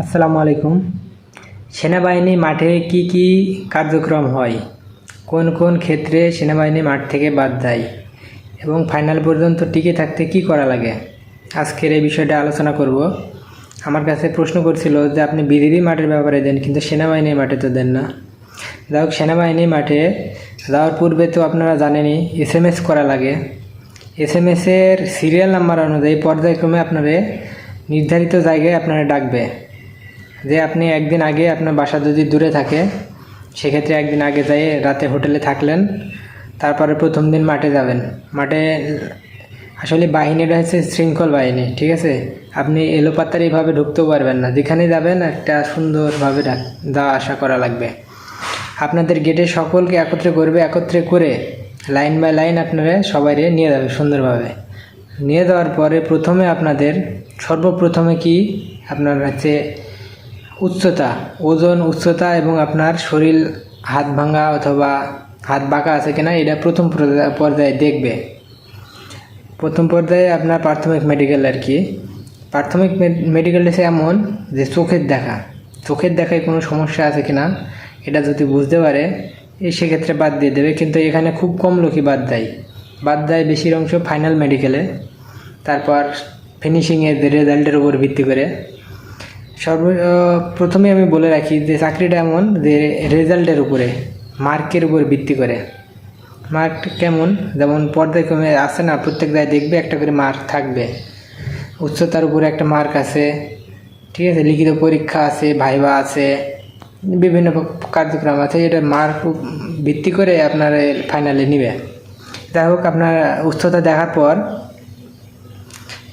আসসালামু আলাইকুম। সেনাবাহিনী মাঠে কি কি কার্যক্রম হয়? কোন কোন ক্ষেত্রে সেনাবাহিনী মাঠ থেকে বাদ দেয়? এবং ফাইনাল পর্যন্ত টিকে থাকতে কি করা লাগে? আজকের এই বিষয়টা আলোচনা করব। আমার কাছে প্রশ্ন করছিল যে আপনি বিজিবি মাঠের ব্যাপারে দেন, কিন্তু সেনাবাহিনীর মাঠে তো দেন না। যাই হোক, সেনাবাহিনী মাঠে যাওয়ার পূর্বে তো আপনারা জানেনই এস এম এস করা লাগে। এস এম এসের সিরিয়াল নাম্বার অনুযায়ী পর্যায়ক্রমে আপনারে নির্ধারিত জায়গায় আপনারা ডাকবে। যে আপনি একদিন আগে আপনার বাসা যদি দূরে থাকে, সেক্ষেত্রে একদিন আগে যাই রাতে হোটেলে থাকলেন, তারপরে প্রথম দিন মাঠে যাবেন। মাঠে আসলে বাহিনীটা হচ্ছে শৃঙ্খল বাহিনী, ঠিক আছে? আপনি এলোপাতার এইভাবে ঢুকতেও পারবেন না। যেখানে যাবেন একটা সুন্দরভাবে যাওয়া আসা করা লাগবে। আপনাদের গেটে সকলকে একত্রে করবে, একত্রে করে লাইন বাই লাইন আপনারা সবাইরে নিয়ে যাবে সুন্দরভাবে। নিয়ে যাওয়ার পরে প্রথমে আপনাদের, সর্বপ্রথমে কি? আপনার হচ্ছে উচ্চতা, ওজন উচ্চতা এবং আপনার শরীর হাত ভাঙা অথবা হাত বাঁকা আছে কিনা, এটা প্রথম পর্যায়ে- দেখবে। প্রথম পর্যায়ে আপনার প্রাথমিক মেডিকেল আর কি। প্রাথমিক মেডিকেল হচ্ছে এমন যে চোখের দেখা। চোখের দেখায় কোনো সমস্যা আছে কিনা, এটা যদি বুঝতে পারে এই সেক্ষেত্রে বাদ দিয়ে দেবে। কিন্তু এখানে খুব কম লোকই বাদ দেয়। বাদ দেয় বেশির অংশ ফাইনাল মেডিকেলে তারপর ফিনিশিংয়ের রেজাল্টের উপর ভিত্তি করে। সর্ব প্রথমে আমি বলে রাখি যে চাকরিটা এমন যে রেজাল্টের উপরে, মার্কের উপর ভিত্তি করে। মার্ক কেমন? যেমন পর্যায়ক্রমে আসে না, প্রত্যেক জায়গায় দেখবে একটা করে মার্ক থাকবে। উচ্চতার উপরে একটা মার্ক আছে, ঠিক আছে? লিখিত পরীক্ষা আছে, ভাইবা আছে, বিভিন্ন কার্যক্রম আছে এটা মার্ক ভিত্তি করে আপনার ফাইনালে নিবে। যাই হোক, আপনার উচ্চতা দেখার পর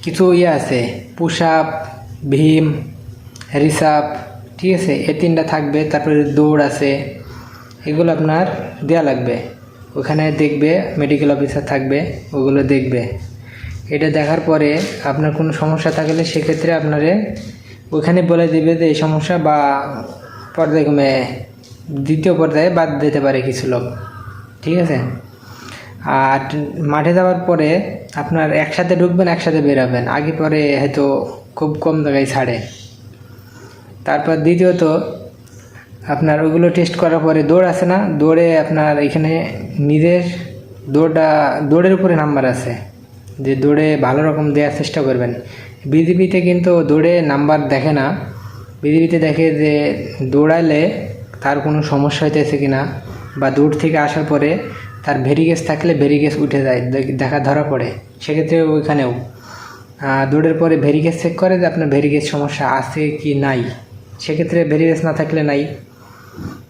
কিছু ইয়ে আছে, পুশ আপ, ভীম রিসাপ ঠিক আছে? এ তিনটা থাকবে, তারপরে দৌড় আছে, এগুলো আপনার দেয়া লাগবে। ওখানে দেখবে মেডিকেল অফিসার থাকবে, ওগুলো দেখবে। এটা দেখার পরে আপনার কোনো সমস্যা থাকলে সেক্ষেত্রে আপনারে ওখানে বলে দিবে যে, এই সমস্যা বা পর্যায়ক্রমে দ্বিতীয় পর্যায়ে বাদ দিতে পারে কিছু লোক। ঠিক আছে? আর মাঠে যাওয়ার পরে আপনার একসাথে ঢুকবেন, একসাথে বেরাবেন। আগে পরে হয়তো খুব কম জায়গায় ছাড়ে। তারপর দ্বিতীয়ত, আপনার ওগুলো টেস্ট করার পরে দৌড় আছে না? দৌড়ে আপনার এখানে নিজের দৌড়টা, দৌড়ের উপরে নাম্বার আছে। যে দৌড়ে ভালো রকম দেওয়ার চেষ্টা করবেন। বিজিবিতে কিন্তু দৌড়ে নাম্বার দেখে না। বিজিবিতে দেখে যে দৌড়ালে তার কোনো সমস্যা হইতেছে কি না বা দৌড় থেকে আসার পরে তার ভেরিগেস থাকলে ভেরিগেস উঠে যায়, দেখা ধরা পড়ে। সেক্ষেত্রে ওইখানেও। দৌড়ের পরে ভেরিগেস চেক করে যে আপনার ভেরিগেস সমস্যা আছে কি নাই। সেক্ষেত্রে ভেরিগেস না থাকলে নাই।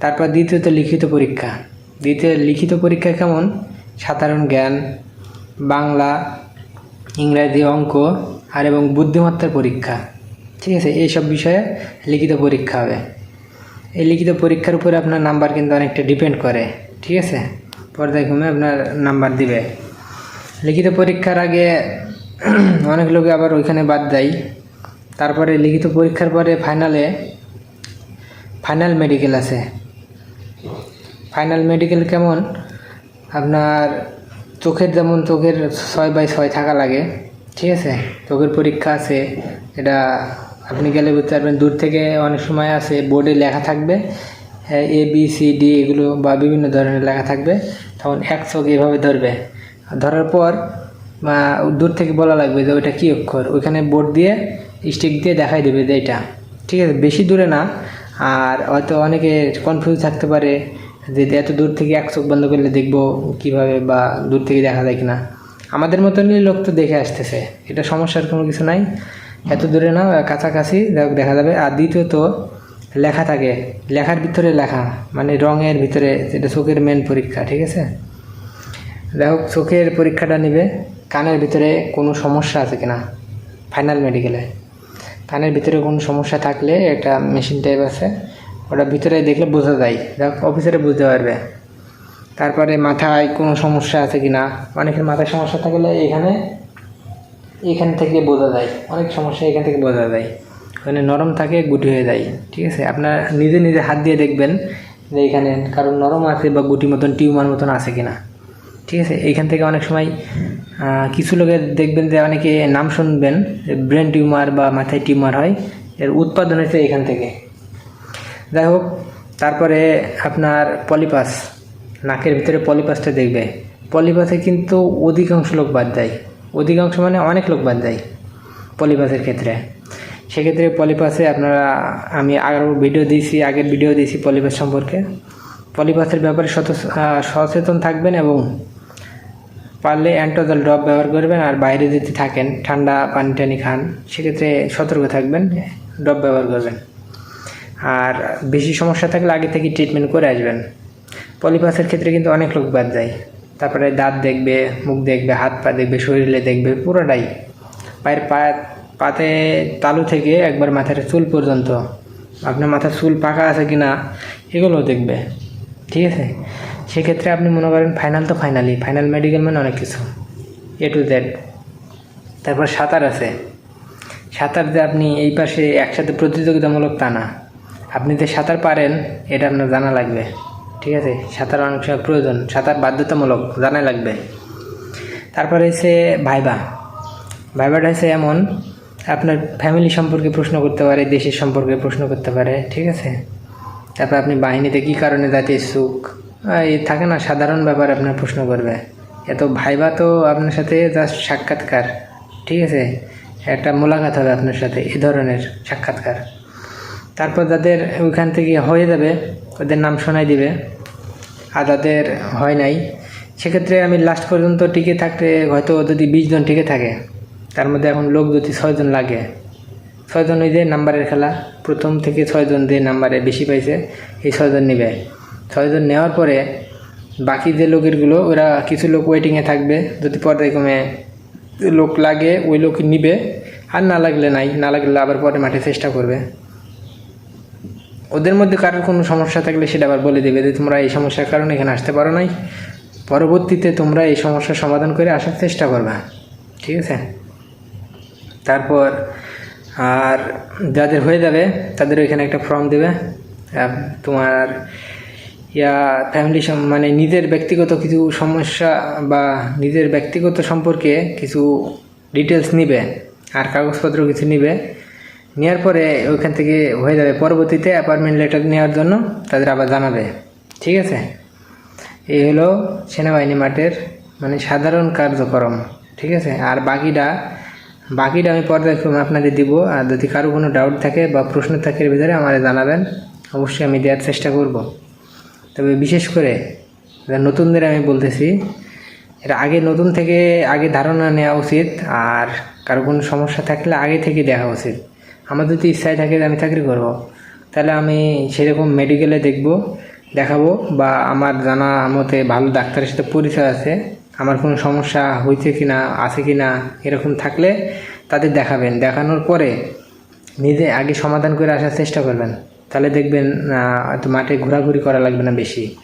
তারপর দ্বিতীয়ত লিখিত পরীক্ষা। দ্বিতীয় লিখিত পরীক্ষা কেমন? সাধারণ জ্ঞান, বাংলা, ইংরাজি অঙ্ক, আর এবং বুদ্ধিমত্তার পরীক্ষা। ঠিক আছে, এইসব বিষয়ে লিখিত পরীক্ষা হবে। এই লিখিত পরীক্ষার উপরে আপনার নাম্বার কিন্তু অনেকটা ডিপেন্ড করে। ঠিক আছে? পর্যায়ক্রমে আপনার নাম্বার দিবে। লিখিত পরীক্ষার আগে অনেক লোকে আবার ওইখানে বাদ দেয়। তারপরে লিখিত পরীক্ষার পরে ফাইনালে ফাইনাল মেডিকেল আছে। ফাইনাল মেডিকেল কেমন? আপনার চোখের যেমন চোখের ছয় বাই ছয় থাকা লাগে, ঠিক আছে? চোখের পরীক্ষা আছে, এটা আপনি গেলে বুঝতে পারবেন, দূর থেকে অনেক সময় আছে, বোর্ডে লেখা থাকবে, এ বি, সি, ডি, এগুলো বা বিভিন্ন ধরনের লেখা থাকবে, তখন এক চোখ এভাবে ধরবে। ধরার পর দূর থেকে বলা লাগবে যে ওইটা কী অক্ষর? ওইখানে বোর্ড দিয়ে স্টিক দিয়ে দেখাই দেবে যে এটা, ঠিক আছে? বেশি দূরে না আর হয়তো অনেকে কনফিউজ থাকতে পারে যে এত দূর থেকে এক চোখ বন্ধ করলে দেখব কীভাবে বা দূর থেকে দেখা যায় কিনা। আমাদের মতনই লোক তো দেখে আসতেছে, এটা সমস্যার কোনো কিছু নাই। এত দূরে না, কাছাকাছি দেখ- দেখা যাবে। আর দ্বিতীয়ত, লেখা থাকে, লেখার ভিতরে লেখা মানে রঙের ভিতরে, যেটা চোখের মেন পরীক্ষা, ঠিক আছে? দেখো, চোখের পরীক্ষাটা নেবে, কানের ভিতরে কোনো সমস্যা আছে কিনা ফাইনাল মেডিকেলে কানের ভিতরে কোনো সমস্যা থাকলে একটা মেশিন টাইপ আছে, ওটা ভিতরে দেখলে বোঝা যায়। অফিসারে বুঝতে পারবে। তারপরে মাথায় কোনো সমস্যা আছে কি না অনেকের মাথায় সমস্যা থাকলে এখানে, এখান থেকে বোঝা যায়। অনেক সমস্যা এখান থেকে বোঝা যায়। ওখানে নরম থাকে, গুটি হয়ে যায়। ঠিক আছে? আপনার নিজে নিজে হাত দিয়ে দেখবেন যে এখানে কারণ নরম আছে বা গুটি মতন, টিউমার মতন আছে কি না ঠিক আছে? এইখান থেকে অনেক সময় কিছু লোকের দেখবেন যে অনেকে নাম শুনবেন ব্রেন টিউমার বা মাথায় টিউমার হয়, এর উৎপাদন হয়েছে এখান থেকে। যাই হোক, তারপরে আপনার পলিপাস নাকের ভিতরে পলিপাসটা দেখবে। পলিপাসে কিন্তু অধিকাংশ লোক বাদ দেয়। অধিকাংশ মানে অনেক লোক বাদ দেয় পলিপাসের ক্ষেত্রে। সেক্ষেত্রে পলিপাসে আপনারা, আমি আরও ভিডিও দিয়েছি, আগের ভিডিও দিয়েছি পলিপাস সম্পর্কে। পলিপাসের ব্যাপারে সচেতন থাকবেন এবং পারলে অ্যান্টোজল ড্রপ ব্যবহার করবেন আর বাইরে যদি থাকেন, ঠান্ডা পানি টানি খান, সেক্ষেত্রে সতর্ক থাকবেন, ড্রপ ব্যবহার করবেন। আর বেশি সমস্যা থাকলে আগে থেকে ট্রিটমেন্ট করে আসবেন। পলিপাসের ক্ষেত্রে কিন্তু অনেক লোক বাদ যায়। তারপরে দাঁত দেখবে, মুখ দেখবে, হাত পা দেখবে, শরীরে দেখবে, পুরোটাই। পায়ের পা, পাতে তালু থেকে একবার মাথার চুল পর্যন্ত। আপনার মাথার চুল পাকা আছে কি না এগুলোও দেখবে। ঠিক আছে? সেক্ষেত্রে আপনি মনে করেন ফাইনাল তো ফাইনালি ফাইনাল মেডিকেল মানে অনেক কিছু। এ টু জেড তারপর সাঁতার আছে। সাঁতার যে আপনি এই পাশে একসাথে প্রতিযোগিতামূলক তা না। আপনি যে সাঁতার পারেন এটা আপনার জানা লাগবে। ঠিক আছে? সাঁতার অনেক সময় প্রয়োজন। সাঁতার বাধ্যতামূলক জানা লাগবে। তারপরে হচ্ছে ভাইবা। ভাইবাটা হচ্ছে এমন আপনার ফ্যামিলি সম্পর্কে প্রশ্ন করতে পারে দেশের সম্পর্কে প্রশ্ন করতে পারে ঠিক আছে? তারপর আপনি বাহিনীতে কী কারণে যাতে আহ, এই থাকে না, সাধারণ ব্যাপার আপনার প্রশ্ন করবে। এত ভাইবা তো আপনার সাথে জাস্ট সাক্ষাৎকার, ঠিক আছে? একটা মোলাকাত হবে আপনার সাথে, এ ধরনের সাক্ষাৎকার। তারপর যাদের ওইখান থেকে হয়ে যাবে, ওদের নাম শোনাই দিবে। আর যাদের হয় নাই, সেক্ষেত্রে আমি লাস্ট পর্যন্ত টিকে থাকতে, হয়তো যদি বিশ জন টিকে থাকে, তার মধ্যে এখন লোক যদি ছয়জন লাগে ছয়জন ওই যে নাম্বারের খেলা, প্রথম থেকে ছয়জন যে নাম্বারে বেশি পাইছে, এই ছয়জন নেবে। ছয়জন নেওয়ার পরে বাকি যে লোকেরগুলো, ওরা কিছু লোক ওয়েটিংয়ে থাকবে। যদি পর্যায়ক্রমে লোক লাগে, ওই লোক নিবে। আর না লাগলে নাই, না লাগলে আবার পরে মাঠে চেষ্টা করবে। ওদের মধ্যে কারোর কোনো সমস্যা থাকলে সেটা আবার বলে দেবে যে, তোমরা এই সমস্যার কারণে এখানে আসতে পারো নাই। পরবর্তীতে তোমরা এই সমস্যার সমাধান করে আসার চেষ্টা করবে। ঠিক আছে? তারপর আর যাদের হয়ে যাবে, তাদের ওইখানে একটা ফর্ম দেবে। তোমার ইয়া ফ্যামিলি মানে নিজের ব্যক্তিগত কিছু সমস্যা বা নিজের ব্যক্তিগত সম্পর্কে কিছু ডিটেলস নিবে, আর কাগজপত্র কিছু নিবে। নেওয়ার পরে ওইখান থেকে হয়ে যাবে। পরবর্তীতে অ্যাপার্টমেন্ট লেটার নেওয়ার জন্য তাদের আবার জানাবে। ঠিক আছে? এই হলো সেনাবাহিনী মাঠের মানে সাধারণ কার্যক্রম। ঠিক আছে? আর বাকিটা বাকিটা আমি পর্যায়ক্রমে আপনাদের দিব। আর যদি কারও কোনো ডাউট থাকে বা প্রশ্ন থাকে এর ভিতরে আমাদের জানাবেন। অবশ্যই আমি দেওয়ার চেষ্টা করব। তবে বিশেষ করে নতুনদের আমি বলতেছি এটা আগে নতুন থেকে আগে ধারণা নেওয়া উচিত আর কারও কোনো সমস্যা থাকলে আগে থেকে দেখা উচিত। আমার যদি ইচ্ছায় থাকে আমি চাকরি করব, তাহলে আমি সেরকম মেডিকেলে দেখব, দেখাবো বা আমার জানা মতে ভালো ডাক্তারের সাথে পরিচয় আছে, আমার কোনো সমস্যা হয়েছে কি না আছে কি না এরকম থাকলে তাদের দেখাবেন। দেখানোর পরে নিজে আগে সমাধান করে আসার চেষ্টা করবেন। তাহলে দেখবেন হয়তো মাঠে ঘোরাঘুরি করা লাগবে না বেশি।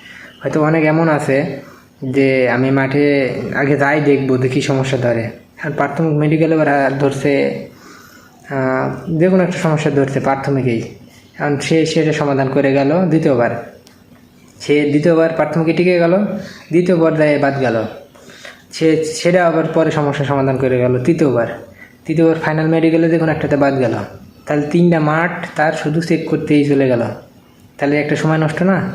হয়তো অনেক এমন আছে যে আমি মাঠে আগে যাই দেখব, দেখি সমস্যা ধরে। আর প্রাথমিক মেডিকেলে ওরা ধরছে যে কোনো একটা সমস্যা ধরছে প্রাথমিকেই। কারণ সে সেটা সমাধান করে গেল, দ্বিতীয়বার। সে দ্বিতীয়বার প্রাথমিকে টিকে গেল, দ্বিতীয় পর্যায়ে বাদ গেল। সে, সেটা আবার পরে সমস্যার সমাধান করে গেল, তৃতীয়বার। তৃতীয়বার ফাইনাল মেডিকেলে যে কোনো একটাতে বাদ গেল। তাহলে তিনটা মাঠ তার শুধু চেক করতেই চলে গেল। তাহলে একটা সময় নষ্ট না?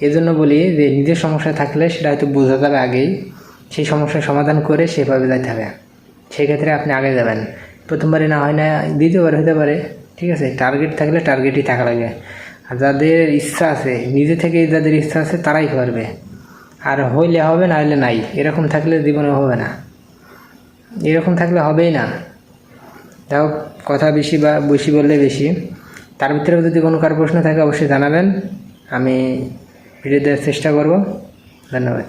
এজন্য বলি যে নিজের সমস্যা থাকলে সেটা হয়তো বোঝা যাবে আগেই সেই সমস্যার সমাধান করে সেভাবে যাইতে হবে। সেক্ষেত্রে আপনি আগে যাবেন। প্রথমবারে না হয় না, দ্বিতীয়বার হতে পারে, ঠিক আছে? টার্গেট থাকলে টার্গেটই থাকা লাগে। আর যাদের ইচ্ছা আছে, নিজে থেকে যাদের ইচ্ছা আছে তারাই পারবে আর হইলে হবে না হইলে নাই। এরকম থাকলে জীবনে হবে না। এরকম থাকলে হবেই না। যাও কথা বেশি বা বেশি বললে বেশি। তার ভিতরে যদি কোনো কারও প্রশ্ন থাকে, অবশ্যই জানাবেন। আমি ভিডিও দেওয়ার চেষ্টা করব। ধন্যবাদ।